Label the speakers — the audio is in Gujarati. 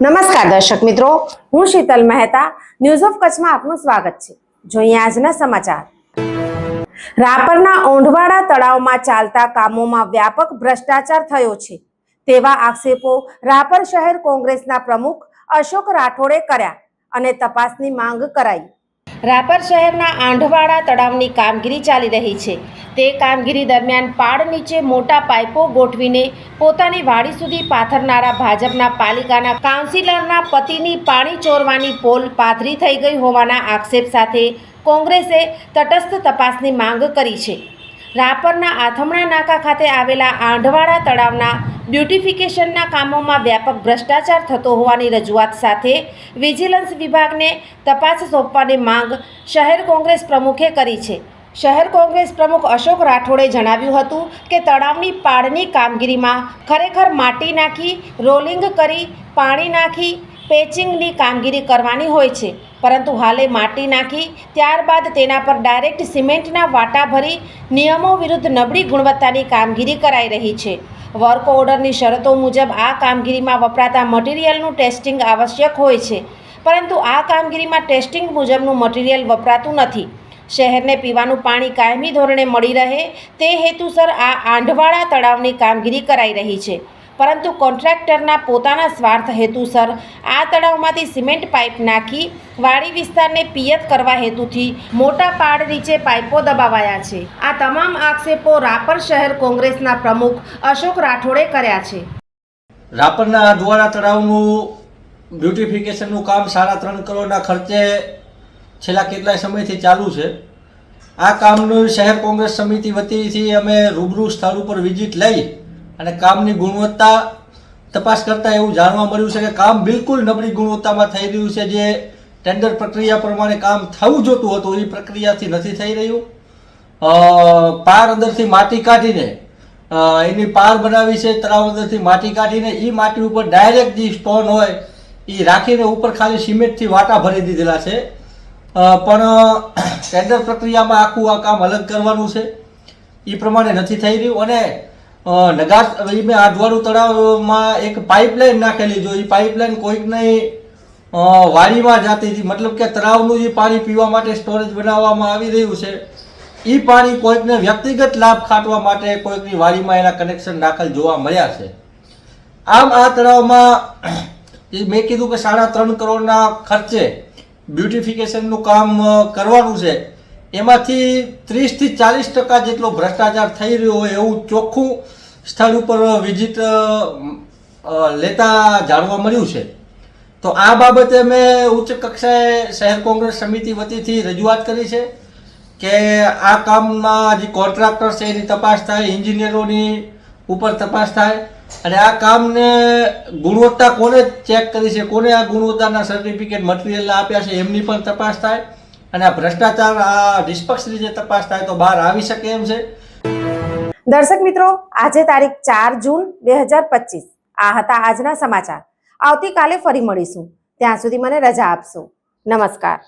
Speaker 1: નમસ્કાર દર્શક મિત્રો. હું શીતલ મહેતા. ન્યૂઝ ઓફ કચ્છમાં આપનું સ્વાગત છે. જોઈએ આજના સમાચાર. રાપરના ઓંઢવાડા તળાવમાં ચાલતા કામોમાં વ્યાપક ભ્રષ્ટાચાર થયો છે. તેવા આક્ષેપો રાપર શહેર કોંગ્રેસના પ્રમુખ અશોક રાઠોડે કર્યા અને તપાસની માંગ કરાઈ. રાપર શહેરના આંઢવાડા તળાવની કામગીરી ચાલી રહી છે. તે કામગીરી દરમિયાન પાડ નીચે મોટા પાઇપો ગોઠવીને પોતાની વાડી સુધી પાથરનારા ભાજપના પાલિકાના કાઉન્સિલરના પતિની પાણી ચોરવાની પોલ પાથરી થઈ ગઈ હોવાના આક્ષેપ સાથે કોંગ્રેસે તટસ્થ તપાસની માંગ કરી છે. રાપરના આથમણા નાકા ખાતે આવેલા આંઢવાડા તળાવના બ્યુટિફિકેશનના કામોમાં વ્યાપક ભ્રષ્ટાચાર થતો હોવાની રજૂઆત સાથે વિજિલન્સ વિભાગને તપાસ સોંપવાની માંગ શહેર કોંગ્રેસ પ્રમુખે કરી છે. શહેર કોંગ્રેસ પ્રમુખ અશોક રાઠોડે જણાવ્યું હતું કે તળાવની પાડની કામગીરીમાં ખરેખર માટી નાખી, રોલિંગ કરી, પાણી નાખી, પેચિંગની કામગીરી કરવાની હોય છે. પરંતુ હાલે માટી નાખી, ત્યારબાદ તેના પર ડાયરેક્ટ સિમેન્ટના વાટા ભરી, નિયમો વિરુદ્ધ નબળી ગુણવત્તાની કામગીરી કરાઈ રહી છે. વર્ક ઓર્ડરની શરતો મુજબ આ કામગીરીમાં વપરાતા મટીરિયલનું ટેસ્ટિંગ આવશ્યક હોય છે. પરંતુ આ કામગીરીમાં ટેસ્ટિંગ મુજબનું મટીરિયલ વપરાતું નથી. શહેરને પીવાનું પાણી કાયમી ધોરણે મળી રહે તે હેતુસર આ આંઢવાડા તળાવની કામગીરી કરાઈ રહી છે. પરંતુ કોન્ટ્રાક્ટરના પોતાના સ્વાર્થ હેતુસર આ તળાવમાંથી સિમેન્ટ પાઇપ નાખી વાડી વિસ્તારને પિયત કરવા હેતુથી મોટા પાડ નીચે પાઇપો દબાવાયા છે. આ તમામ આક્ષેપો રાપર શહેર કોંગ્રેસના પ્રમુખ અશોક રાઠોડે કર્યા છે.
Speaker 2: રાપરના દ્વારા તળાવનું બ્યુટિફિકેશનનું કામ સાડા ત્રણ કરોડના ખર્ચે છેલ્લા કેટલાય સમયથી ચાલુ છે. આ કામનું શહેર કોંગ્રેસ સમિતિ વતીથી અમે રૂબરૂ સ્થળ ઉપર વિઝિટ લઈ અને કામની ગુણવત્તા તપાસ કરતાં એવું જાણવા મળ્યું છે કે કામ બિલકુલ નબળી ગુણવત્તામાં થઈ રહ્યું છે. જે ટેન્ડર પ્રક્રિયા પ્રમાણે કામ થવું જોતું હતું, એ પ્રક્રિયાથી નથી થઈ રહ્યું. પાર અંદરથી માટી કાઢીને એની પાર બનાવી છે, તળાવ અંદરથી માટી કાઢીને એ માટી ઉપર ડાયરેક્ટ જે સ્ટોન હોય એ રાખીને ઉપર ખાલી સિમેન્ટથી વાટા ભરી દીધેલા છે. પણ ટેન્ડર પ્રક્રિયામાં આખું આ કામ અલગ કરવાનું છે. એ પ્રમાણે નથી થઈ રહ્યું. અને નગાર મેં આઢવાડું તળાવમાં એક પાઇપલાઇન નાખેલી. જો એ પાઇપલાઇન કોઈકની વાડીમાં જાતી હતી. મતલબ કે તળાવનું જે પાણી પીવા માટે સ્ટોરેજ બનાવવામાં આવી રહ્યું છે. એ પાણી કોઈકને વ્યક્તિગત લાભ ખાટવા માટે કોઈકની વાડીમાં એના કનેક્શન દાખલ જોવા મળ્યા છે. આમ આ તળાવમાં મેં કીધું કે સાડા ત્રણ કરોડના ખર્ચે બ્યુટિફિકેશનનું કામ કરવાનું છે. એમાંથી ત્રીસથી ચાલીસ ટકા જેટલો ભ્રષ્ટાચાર થઈ રહ્યો હોય એવું ચોખ્ખું સ્થળ ઉપર વિઝિટ લેતા જાણવા મળ્યું છે. તો આ બાબતે મેં ઉચ્ચ કક્ષાએ શહેર કોંગ્રેસ સમિતિ વતીથી રજૂઆત કરી છે કે આ કામમાં જે કોન્ટ્રાક્ટર છે એની તપાસ થાય, એન્જિનિયરોની ઉપર તપાસ થાય અને આ કામને ગુણવત્તા કોને ચેક કરી છે? કોને આ ગુણવત્તાના સર્ટિફિકેટ મટીરિયલ આપ્યા છે? એમની પણ તપાસ થાય. અને આ ભ્રષ્ટાચાર, આ નિષ્પક્ષ રીતે તપાસ થાય તો બહાર આવી શકે એમ છે.
Speaker 1: દર્શક મિત્રો, આજે તારીખ ચાર જૂન બે હજાર પચીસ. આ હતા આજના સમાચાર. આવતીકાલે ફરી મળીશું. ત્યાં સુધી મને રજા આપશો. નમસ્કાર.